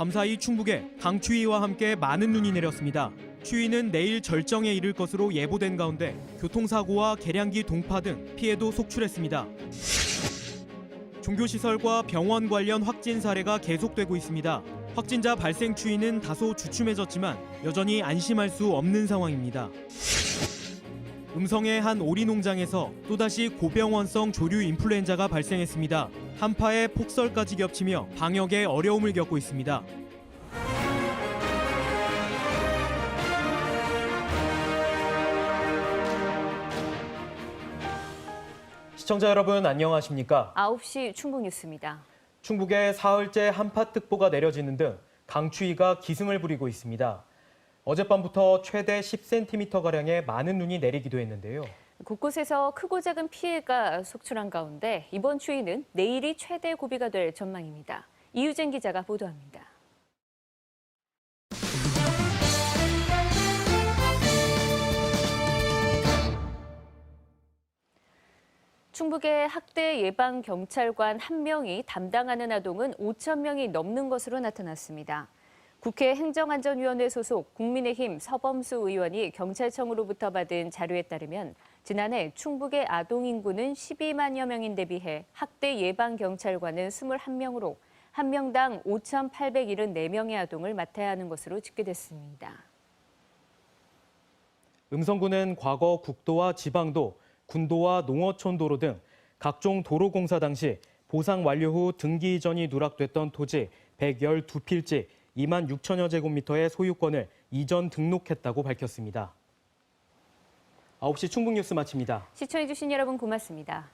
밤사이 충북에 강추위와 함께 많은 눈이 내렸습니다. 추위는 내일 절정에 이를 것으로 예보된 가운데 교통사고와 계량기 동파 등 피해도 속출했습니다. 종교시설과 병원 관련 확진 사례가 계속되고 있습니다. 확진자 발생 추이는 다소 주춤해졌지만 여전히 안심할 수 없는 상황입니다. 음성의 한 오리 농장에서 또다시 고병원성 조류 인플루엔자가 발생했습니다. 한파에 폭설까지 겹치며 방역에 어려움을 겪고 있습니다. 시청자 여러분 안녕하십니까? 9시 충북 뉴스입니다. 충북에 사흘째 한파특보가 내려지는 등 강추위가 기승을 부리고 있습니다. 어젯밤부터 최대 10cm가량의 많은 눈이 내리기도 했는데요. 곳곳에서 크고 작은 피해가 속출한 가운데 이번 추위는 내일이 최대 고비가 될 전망입니다. 이유진 기자가 보도합니다. 충북의 학대 예방 경찰관 한 명이 담당하는 아동은 5천 명이 넘는 것으로 나타났습니다. 국회 행정안전위원회 소속 국민의힘 서범수 의원이 경찰청으로부터 받은 자료에 따르면 지난해 충북의 아동 인구는 12만여 명인데 비해 학대 예방 경찰관은 21명으로 한 명당 5,874명의 아동을 맡아야 하는 것으로 집계됐습니다. 음성군은 과거 국도와 지방도, 군도와 농어촌 도로 등 각종 도로 공사 당시 보상 완료 후 등기 이전이 누락됐던 토지 112필지 2만 6천여 제곱미터의 소유권을 이전 등록했다고 밝혔습니다. 9시 충북 뉴스 마칩니다. 시청해주신 여러분 고맙습니다.